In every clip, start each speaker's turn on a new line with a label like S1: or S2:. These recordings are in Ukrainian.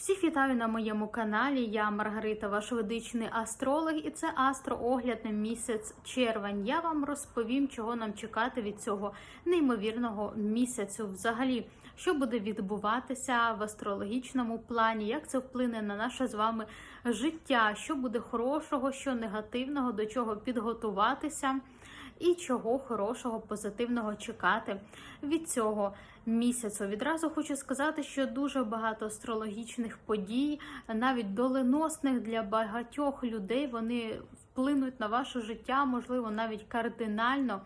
S1: Всіх вітаю на моєму каналі. Я Маргарита, ваш ведичний астролог, і це астроогляд на місяць червень. Я вам розповім, чого нам чекати від цього неймовірного місяцю. Взагалі, що буде відбуватися в астрологічному плані, як це вплине на наше з вами життя, що буде хорошого, що негативного, до чого підготуватися. І чого хорошого, позитивного чекати від цього місяцю. Відразу хочу сказати, що дуже багато астрологічних подій, навіть доленосних для багатьох людей, вони вплинуть на ваше життя, можливо, навіть кардинально.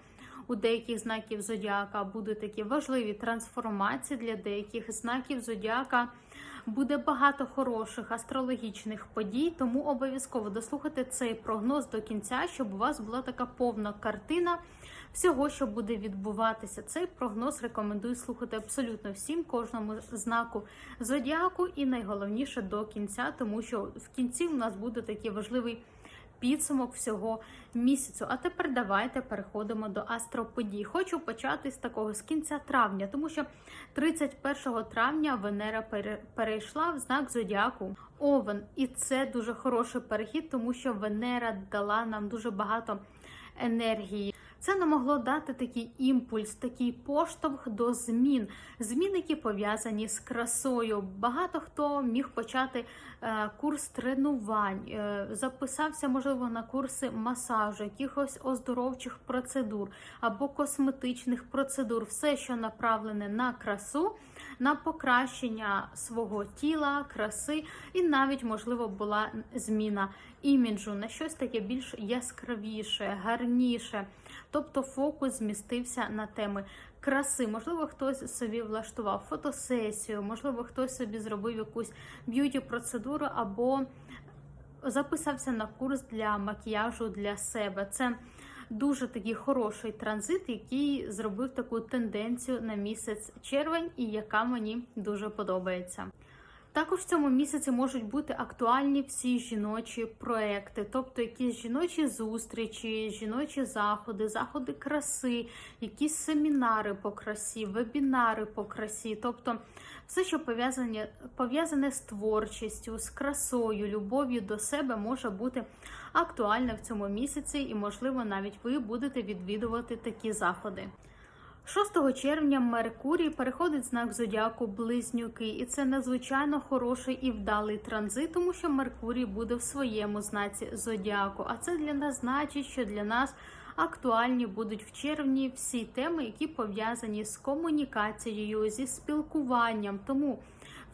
S1: У деяких знаків зодіака будуть такі важливі трансформації для деяких знаків зодіака. Буде багато хороших астрологічних подій, тому обов'язково дослухайте цей прогноз до кінця, щоб у вас була така повна картина всього, що буде відбуватися. Цей прогноз рекомендую слухати абсолютно всім, кожному знаку зодіаку, і найголовніше до кінця, тому що в кінці у нас буде такий важливий підсумок всього місяцю. А тепер давайте переходимо до астроподій. Хочу почати з такого з кінця травня, тому що 31 травня Венера пере- перейшла в знак зодіаку Овен, і це дуже хороший перехід, тому що Венера дала нам дуже багато енергії. Це не могло дати такий імпульс, такий поштовх до змін, змін, які пов'язані з красою. Багато хто міг почати е, курс тренувань, е, записався, можливо, на курси масажу, якихось оздоровчих процедур або косметичних процедур, все, що направлене на красу, на покращення свого тіла, краси, і навіть, можливо, була зміна іміджу на щось таке більш яскравіше, гарніше. Тобто фокус змістився на теми краси. Можливо, хтось собі влаштував фотосесію, можливо, хтось собі зробив якусь б'юті процедуру або записався на курс для макіяжу для себе. Це дуже такий хороший транзит, який зробив таку тенденцію на місяць червень, і яка мені дуже подобається. Також в цьому місяці можуть бути актуальні всі жіночі проекти, тобто якісь жіночі зустрічі, жіночі заходи, заходи краси, якісь семінари по красі, вебінари по красі, тобто все, що пов'язане пов'язане з творчістю, з красою, любов'ю до себе, може бути актуальне в цьому місяці, і, можливо, навіть ви будете відвідувати такі заходи. 6 червня Меркурій переходить знак зодіаку Близнюки, і це надзвичайно хороший і вдалий транзит, тому що Меркурій буде в своєму знаці зодіаку. А це для нас значить, що для нас актуальні будуть в червні всі теми, які пов'язані з комунікацією, зі спілкуванням. Тому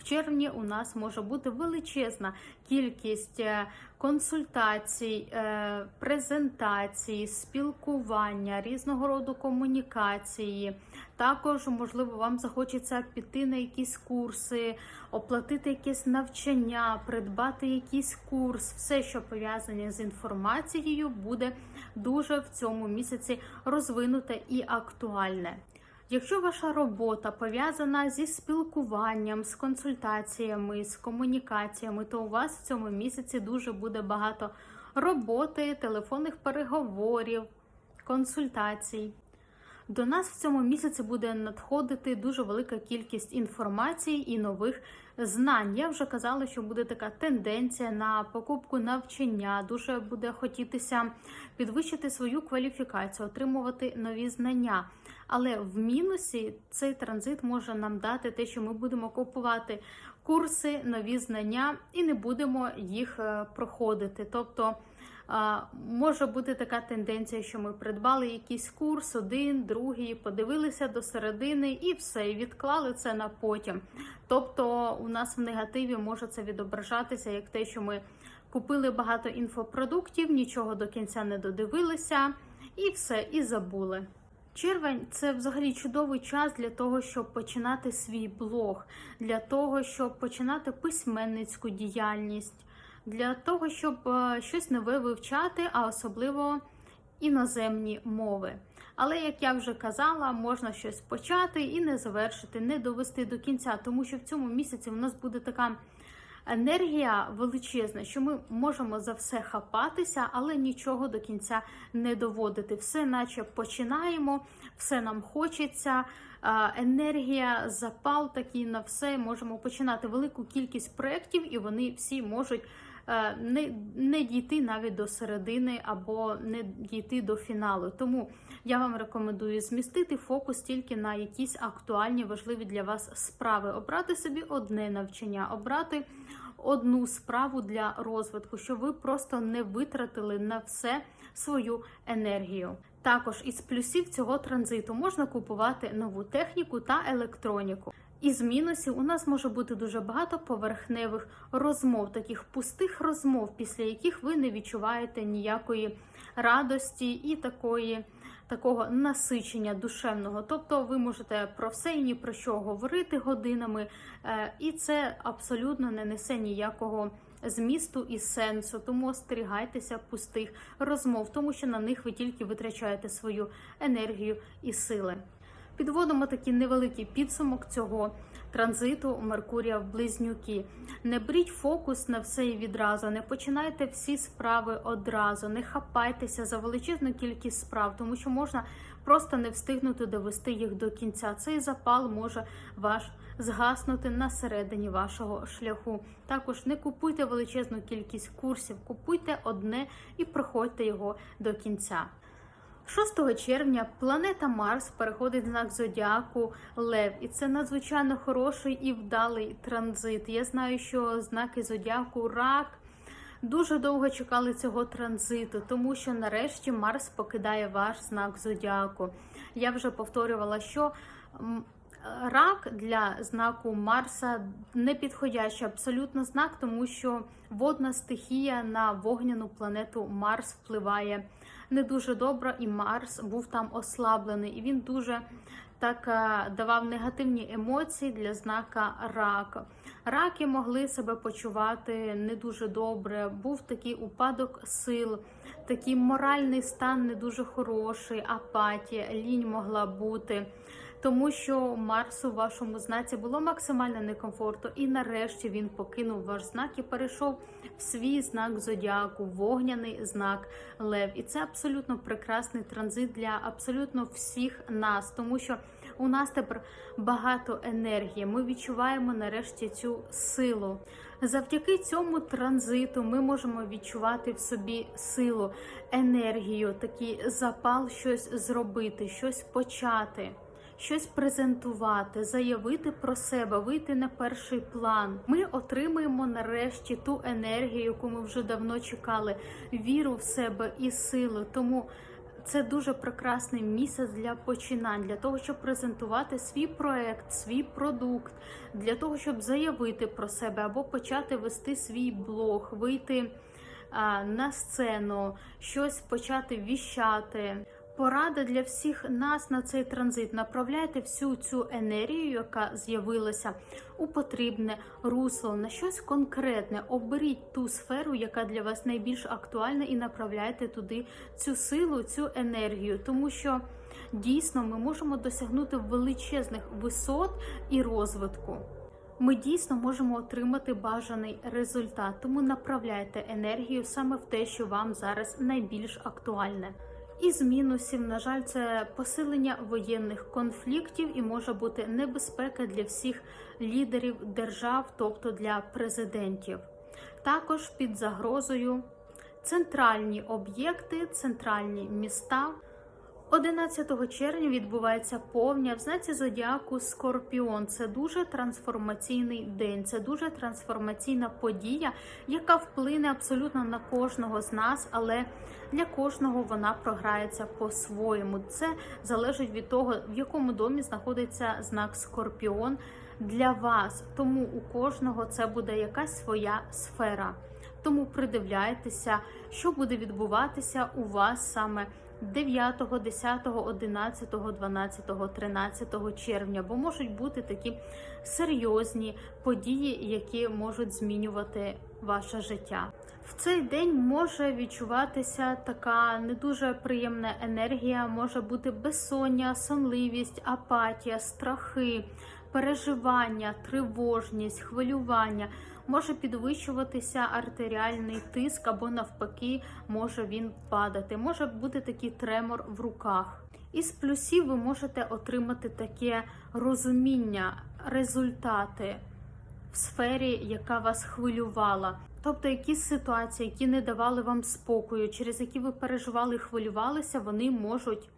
S1: в червні у нас може бути величезна кількість е, консультацій, е, презентацій, спілкування, різного роду комунікації. Також, можливо, вам захочеться піти на якісь курси, оплатити якесь навчання, придбати якийсь курс. Все, що пов'язане з інформацією, буде дуже в цьому місяці розвинуте і актуальне. Якщо ваша робота пов'язана зі спілкуванням, з консультаціями, з комунікаціями, то у вас в цьому місяці дуже буде багато роботи, телефонних переговорів, консультацій. До нас в цьому місяці буде надходити дуже велика кількість інформації і нових знань. Я вже казала, що буде така тенденція на покупку навчання. Дуже буде хотітися підвищити свою кваліфікацію, отримувати нові знання. Але в мінусі цей транзит може нам дати те, що ми будемо купувати курси, нові знання і не будемо їх е, проходити. Тобто Може бути така тенденція, що ми придбали якийсь курс, один, другий, подивилися до середини і все, і відклали це на потім. Тобто, у нас в негативі може це відображатися як те, що ми купили багато інфопродуктів, нічого до кінця не додивилися, і все, і забули. Червень це взагалі чудовий час для того, щоб починати свій блог, для того, щоб починати письменницьку діяльність для того, щоб е, щось нове вивчати, а особливо іноземні мови. Але, як я вже казала, можна щось почати і не завершити, не довести до кінця, тому що в цьому місяці у нас буде така енергія величезна, що ми можемо за все хапатися, але нічого до кінця не доводити. Все, наче починаємо, все нам хочеться. Енергія, запал такий на все. Можемо починати велику кількість проєктів, і вони всі можуть е, не, не дійти навіть до середини або не дійти до фіналу. Тому я вам рекомендую змістити фокус тільки на якісь актуальні, важливі для вас справи. Обрати собі одне навчання, обрати одну справу для розвитку, щоб ви просто не витратили на все свою енергію. Також із плюсів цього транзиту можна купувати нову техніку та електроніку. Із мінусів у нас може бути дуже багато поверхневих розмов, таких пустих розмов, після яких ви не відчуваєте ніякої радості і такої. Такого насичення душевного, тобто ви можете про все і ні про що говорити годинами, е, і це абсолютно не несе ніякого змісту і сенсу. Тому остерігайтеся пустих розмов, тому що на них ви тільки витрачаєте свою енергію і сили. Підводимо такий невеликий підсумок цього транзиту Меркурія в близнюки. Не беріть фокус на все і відразу, не починайте всі справи одразу, не хапайтеся за величезну кількість справ, тому що можна просто не встигнути довести їх до кінця. Цей запал може ваш згаснути на середині вашого шляху. Також не купуйте величезну кількість курсів, купуйте одне і проходьте його до кінця. 6 червня планета Марс переходить знак зодіаку Лев, і це надзвичайно хороший і вдалий транзит. Я знаю, що знаки зодіаку Рак дуже довго чекали цього транзиту, тому що нарешті Марс покидає ваш знак зодіаку. Я вже повторювала, що рак для знаку Марса не підходящий абсолютно знак, тому що водна стихія на вогняну планету Марс впливає не дуже добре, і Марс був там ослаблений, і він дуже так е, давав негативні емоції для знака рак. Раки могли себе почувати не дуже добре. Був такий упадок сил, такий моральний стан не дуже хороший, апатія, лінь могла бути. Тому що Марсу в вашому знаці було максимально некомфортно, і нарешті він покинув ваш знак і перейшов в свій знак зодіаку, вогняний знак Лев. І це абсолютно прекрасний транзит для абсолютно всіх нас, тому що у нас тепер багато енергії. Ми відчуваємо нарешті цю силу. Завдяки цьому транзиту ми можемо відчувати в собі силу, енергію, такий запал, щось зробити, щось почати щось презентувати, заявити про себе, вийти на перший план. Ми отримаємо нарешті ту енергію, яку ми вже давно чекали, віру в себе і силу. Тому це дуже прекрасний місяць для починань, для того, щоб презентувати свій проект, свій продукт, для того, щоб заявити про себе або почати вести свій блог, вийти а, на сцену, щось почати віщати. Порада для всіх нас на цей транзит. Направляйте всю цю енергію, яка з'явилася у потрібне русло, на щось конкретне. Оберіть ту сферу, яка для вас найбільш актуальна, і направляйте туди цю силу, цю енергію, тому що дійсно ми можемо досягнути величезних висот і розвитку. Ми дійсно можемо отримати бажаний результат, тому направляйте енергію саме в те, що вам зараз найбільш актуальне. Із мінусів, на жаль, це посилення воєнних конфліктів і може бути небезпека для всіх лідерів держав, тобто для президентів. Також під загрозою центральні об'єкти, центральні міста. 11 червня відбувається повня в знаці зодіаку Скорпіон. Це дуже трансформаційний день, це дуже трансформаційна подія, яка вплине абсолютно на кожного з нас, але для кожного вона програється по-своєму. Це залежить від того, в якому домі знаходиться знак Скорпіон для вас. Тому у кожного це буде якась своя сфера. Тому придивляйтеся, що буде відбуватися у вас саме 9, 10, 11, 12, 13 червня, бо можуть бути такі серйозні події, які можуть змінювати ваше життя. В цей день може відчуватися така не дуже приємна енергія, може бути безсоння, сонливість, апатія, страхи. переживання, тривожність, хвилювання. Може підвищуватися артеріальний тиск, або навпаки, може він падати. Може бути такий тремор в руках. Із плюсів ви можете отримати таке розуміння, результати в сфері, яка вас хвилювала. Тобто якісь ситуації, які не давали вам спокою, через які ви переживали і хвилювалися, вони можуть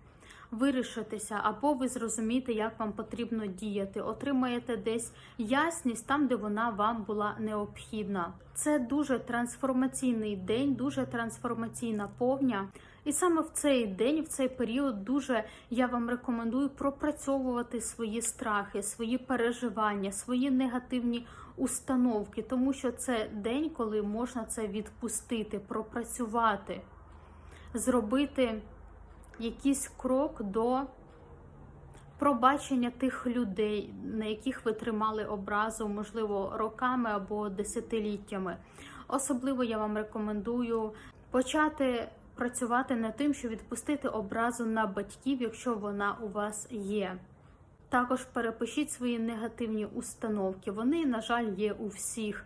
S1: вирішитися, або ви зрозумієте, як вам потрібно діяти, отримаєте десь ясність там, де вона вам була необхідна. Це дуже трансформаційний день, дуже трансформаційна повня. І саме в цей день, в цей період, дуже я вам рекомендую пропрацьовувати свої страхи, свої переживання, свої негативні установки, тому що це день, коли можна це відпустити, пропрацювати, зробити якийсь крок до пробачення тих людей, на яких ви тримали образу, можливо, роками або десятиліттями. Особливо я вам рекомендую почати працювати над тим, щоб відпустити образу на батьків, якщо вона у вас є. Також перепишіть свої негативні установки. Вони, на жаль, є у всіх.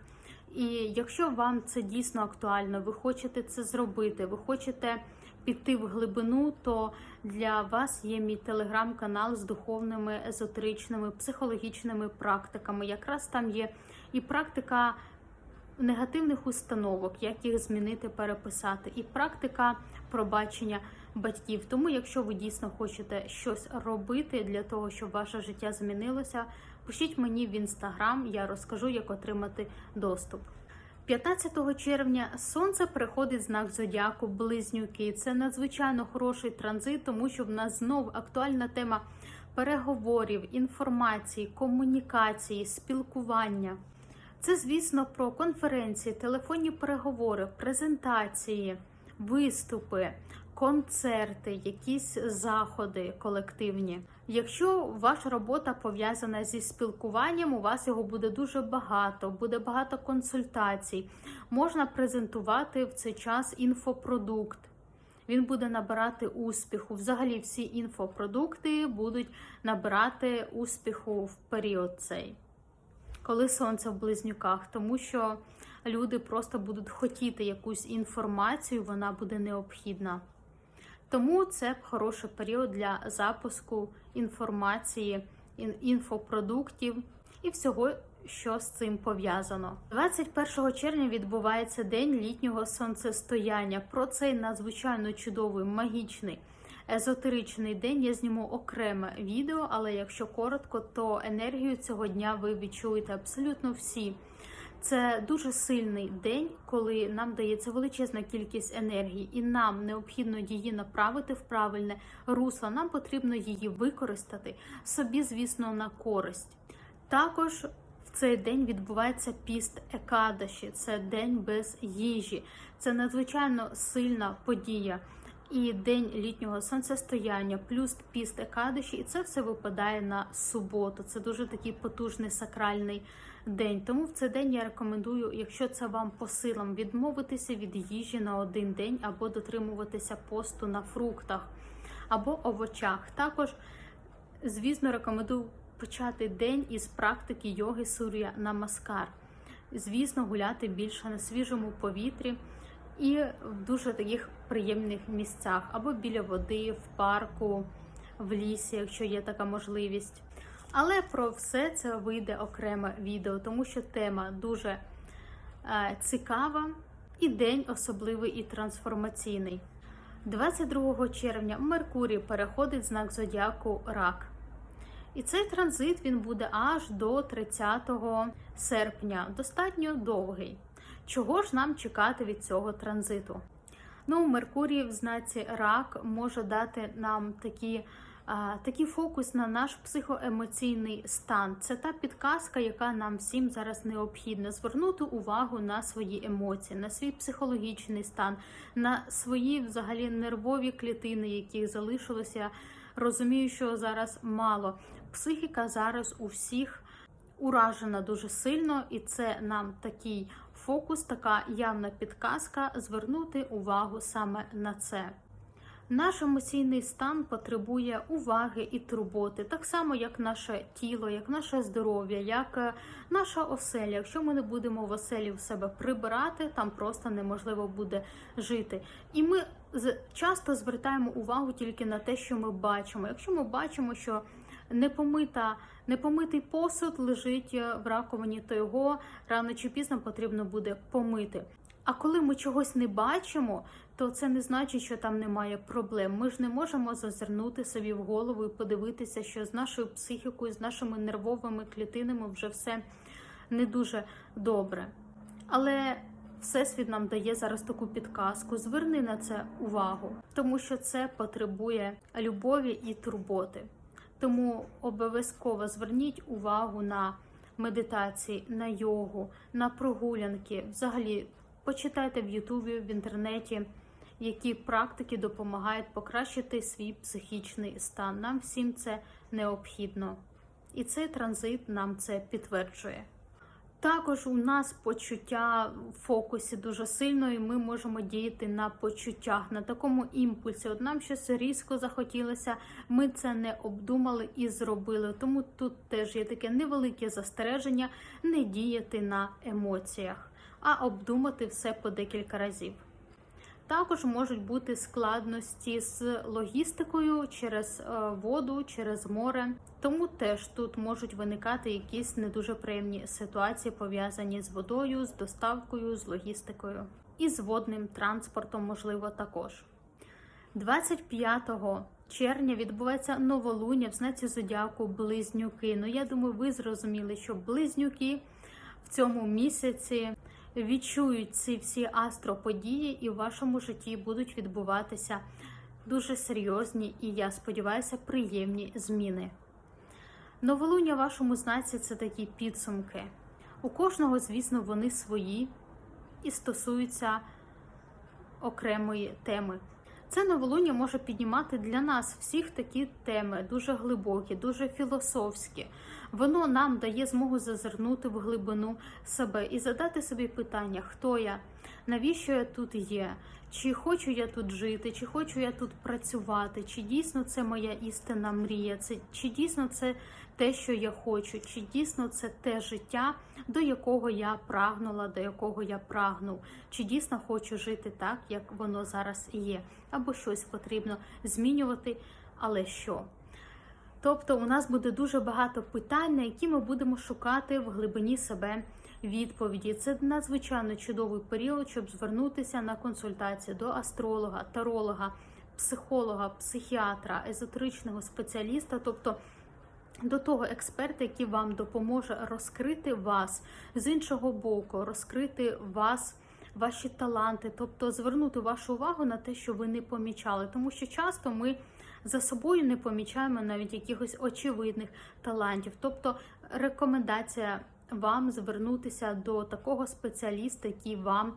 S1: І якщо вам це дійсно актуально, ви хочете це зробити, ви хочете піти в глибину, то для вас є мій телеграм-канал з духовними, езотеричними, психологічними практиками. Якраз там є і практика негативних установок, як їх змінити, переписати, і практика пробачення батьків. Тому, якщо ви дійсно хочете щось робити для того, щоб ваше життя змінилося, пишіть мені в інстаграм, я розкажу, як отримати доступ. 15 червня сонце переходить знак зодіаку Близнюки. Це надзвичайно хороший транзит, тому що в нас знов актуальна тема переговорів, інформації, комунікації, спілкування. Це, звісно, про конференції, телефонні переговори, презентації, виступи, концерти, якісь заходи колективні. Якщо ваша робота пов'язана зі спілкуванням, у вас його буде дуже багато, буде багато консультацій. Можна презентувати в цей час інфопродукт. Він буде набирати успіху. Взагалі, всі інфопродукти будуть набирати успіху в період цей, коли сонце в близнюках, тому що люди просто будуть хотіти якусь інформацію, вона буде необхідна. Тому це хороший період для запуску інформації, інфопродуктів і всього, що з цим пов'язано. 21 червня відбувається день літнього сонцестояння. Про цей надзвичайно чудовий, магічний, езотеричний день я зніму окреме відео, але якщо коротко, то енергію цього дня ви відчуєте абсолютно всі. Це дуже сильний день, коли нам дається величезна кількість енергії, і нам необхідно її направити в правильне русло. Нам потрібно її використати собі, звісно, на користь. Також в цей день відбувається піст Екадаші, це день без їжі. Це надзвичайно сильна подія. І день літнього сонцестояння, плюс піст Екадиші, і це все випадає на суботу. Це дуже такий потужний сакральний день. Тому в цей день я рекомендую, якщо це вам по силам, відмовитися від їжі на один день або дотримуватися посту на фруктах або овочах. Також, звісно, рекомендую почати день із практики йоги Сур'я Намаскар. Звісно, гуляти більше на свіжому повітрі і в дуже таких приємних місцях, або біля води, в парку, в лісі, якщо є така можливість. Але про все це вийде окреме відео, тому що тема дуже е, цікава і день особливий і трансформаційний. 22 червня Меркурій переходить знак зодіаку Рак. І цей транзит він буде аж до 30 серпня, достатньо довгий. Чого ж нам чекати від цього транзиту? Ну, Меркурій в знаці рак може дати нам такі, такий фокус на наш психоемоційний стан. Це та підказка, яка нам всім зараз необхідна. Звернути увагу на свої емоції, на свій психологічний стан, на свої взагалі нервові клітини, які залишилися. Розумію, що зараз мало. Психіка зараз у всіх уражена дуже сильно, і це нам такий фокус, така явна підказка звернути увагу саме на це. Наш емоційний стан потребує уваги і турботи, так само як наше тіло, як наше здоров'я, як е, наша оселя. Якщо ми не будемо в оселі в себе прибирати, там просто неможливо буде жити. І ми часто звертаємо увагу тільки на те, що ми бачимо. Якщо ми бачимо, що непомита, непомитий посуд лежить е, в раковині, то його рано чи пізно потрібно буде помити. А коли ми чогось не бачимо, то це не значить, що там немає проблем. Ми ж не можемо зазирнути собі в голову і подивитися, що з нашою психікою, з нашими нервовими клітинами вже все не дуже добре. Але Всесвіт нам дає зараз таку підказку. Зверни на це увагу, тому що це потребує любові і турботи. Тому обов'язково зверніть увагу на медитації, на йогу, на прогулянки. Взагалі, почитайте в Ютубі, в інтернеті, які практики допомагають покращити свій психічний стан. Нам всім це необхідно. І цей транзит нам це підтверджує. Також у нас почуття в фокусі дуже сильно, і ми можемо діяти на почуттях, на такому імпульсі. От нам щось різко захотілося, ми це не обдумали і зробили. Тому тут теж є таке невелике застереження не діяти на емоціях, а обдумати все по декілька разів. Також можуть бути складності з логістикою через е, воду, через море. Тому теж тут можуть виникати якісь не дуже приємні ситуації, пов'язані з водою, з доставкою, з логістикою і з водним транспортом, можливо, також. 25 червня відбувається новолуння в знаці зодіаку Близнюки. Ну я думаю, ви зрозуміли, що близнюки в цьому місяці відчують ці всі астроподії, і в вашому житті будуть відбуватися дуже серйозні і, я сподіваюся, приємні зміни. Новолуння в вашому знаці це такі підсумки. У кожного, звісно, вони свої і стосуються окремої теми. Це новолуння може піднімати для нас всіх такі теми, дуже глибокі, дуже філософські. Воно нам дає змогу зазирнути в глибину себе і задати собі питання, хто я, навіщо я тут є, чи хочу я тут жити, чи хочу я тут працювати, чи дійсно це моя істинна мрія, це, чи дійсно це те, що я хочу, чи дійсно це те життя, до якого я прагнула, до якого я прагнув, чи дійсно хочу жити так, як воно зараз є, або щось потрібно змінювати, але що? Тобто у нас буде дуже багато питань, на які ми будемо шукати в глибині себе відповіді. Це надзвичайно чудовий період, щоб звернутися на консультацію до астролога, таролога, психолога, психіатра, езотеричного спеціаліста, тобто до того експерта, який вам допоможе розкрити вас з іншого боку, розкрити вас. Ваші таланти, тобто звернути вашу увагу на те, що ви не помічали, тому що часто ми за собою не помічаємо навіть якихось очевидних талантів. Тобто рекомендація вам звернутися до такого спеціаліста, який вам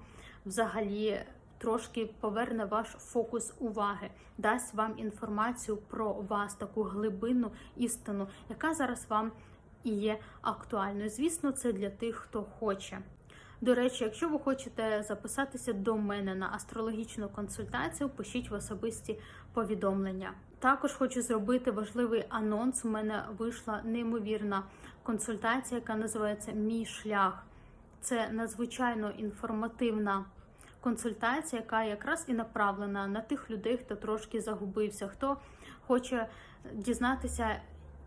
S1: взагалі трошки поверне ваш фокус уваги, дасть вам інформацію про вас, таку глибинну істину, яка зараз вам і є актуальною. Звісно, це для тих, хто хоче. До речі, якщо ви хочете записатися до мене на астрологічну консультацію, пишіть в особисті повідомлення. Також хочу зробити важливий анонс. У мене вийшла неймовірна консультація, яка називається Мій шлях. Це надзвичайно інформативна консультація, яка якраз і направлена на тих людей, хто трошки загубився, хто хоче дізнатися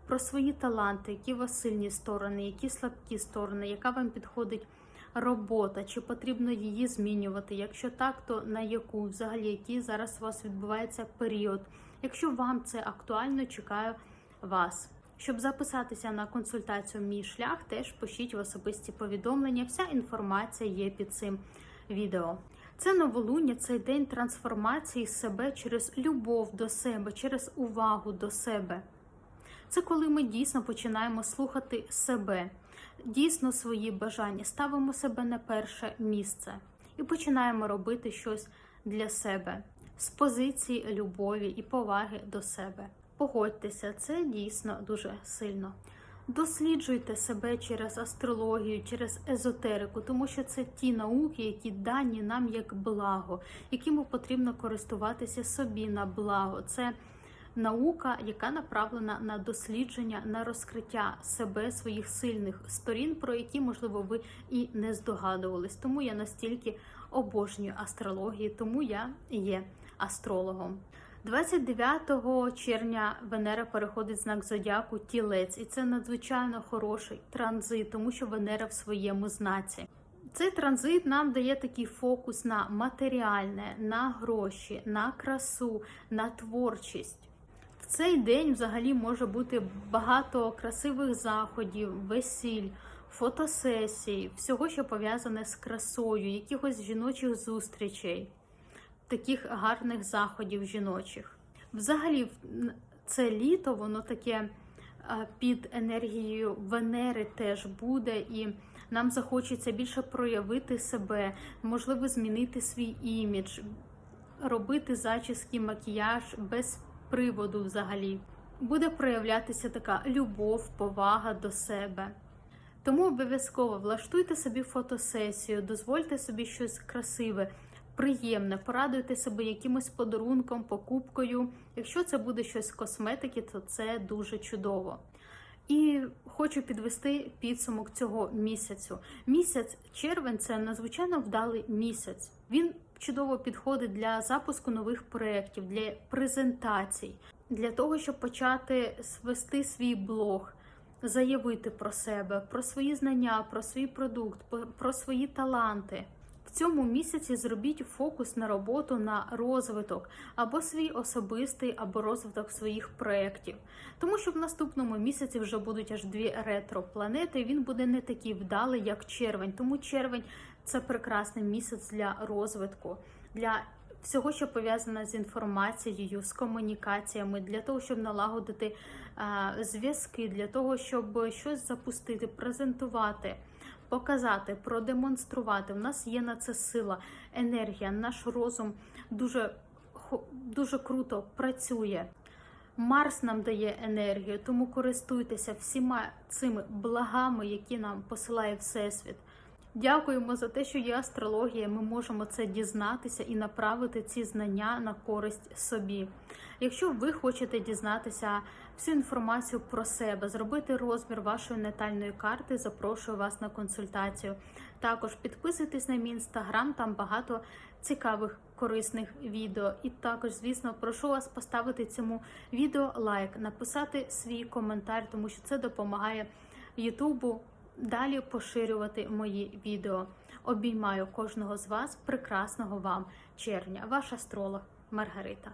S1: про свої таланти, які у вас сильні сторони, які слабкі сторони, яка вам підходить робота, чи потрібно її змінювати? Якщо так, то на яку взагалі який зараз у вас відбувається період? Якщо вам це актуально, чекаю вас. Щоб записатися на консультацію Мій шлях, теж пишіть в особисті повідомлення. Вся інформація є під цим відео. Це новолуння, цей день трансформації себе через любов до себе, через увагу до себе. Це коли ми дійсно починаємо слухати себе, дійсно свої бажання, ставимо себе на перше місце і починаємо робити щось для себе з позиції любові і поваги до себе. Погодьтеся, це дійсно дуже сильно. Досліджуйте себе через астрологію, через езотерику, тому що це ті науки, які дані нам як благо, якими потрібно користуватися собі на благо. Це наука, яка направлена на дослідження, на розкриття себе, своїх сильних сторін, про які, можливо, ви і не здогадувались. Тому я настільки обожнюю астрологію, тому я є астрологом. 29 червня Венера переходить знак зодіаку Тілець, і це надзвичайно хороший транзит, тому що Венера в своєму знаці. Цей транзит нам дає такий фокус на матеріальне, на гроші, на красу, на творчість. Цей день взагалі може бути багато красивих заходів, весіль, фотосесій, всього, що пов'язане з красою, якихось жіночих зустрічей, таких гарних заходів жіночих. Взагалі, це літо, воно таке е, під енергією Венери теж буде, і нам захочеться більше проявити себе, можливо, змінити свій імідж, робити зачіски, макіяж без приводу взагалі. Буде проявлятися така любов, повага до себе. Тому обов'язково влаштуйте собі фотосесію, дозвольте собі щось красиве, приємне, порадуйте себе якимось подарунком, покупкою. Якщо це буде щось з косметики, то це дуже чудово. І хочу підвести підсумок цього місяцю. Місяць червень це надзвичайно вдалий місяць. Він чудово підходить для запуску нових проєктів, для презентацій, для того, щоб почати вести свій блог, заявити про себе, про свої знання, про свій продукт, про свої таланти. В цьому місяці зробіть фокус на роботу на розвиток або свій особистий, або розвиток своїх проєктів. Тому що в наступному місяці вже будуть аж дві ретро-планети. Він буде не такий вдалий, як червень. Тому червень це прекрасний місяць для розвитку, для всього, що пов'язане з інформацією, з комунікаціями, для того, щоб налагодити а, зв'язки, для того, щоб щось запустити, презентувати. Показати, продемонструвати. У нас є на це сила, енергія, наш розум дуже дуже круто працює. Марс нам дає енергію, тому користуйтеся всіма цими благами, які нам посилає Всесвіт. Дякуємо за те, що є астрологія. Ми можемо це дізнатися і направити ці знання на користь собі. Якщо ви хочете дізнатися всю інформацію про себе, зробити розмір вашої натальної карти, запрошую вас на консультацію. Також підписуйтесь на мій інстаграм, там багато цікавих корисних відео. І також, звісно, прошу вас поставити цьому відео лайк, написати свій коментар, тому що це допомагає Ютубу далі поширювати мої відео. Обіймаю кожного з вас прекрасного вам червня. Ваш астролог Маргарита.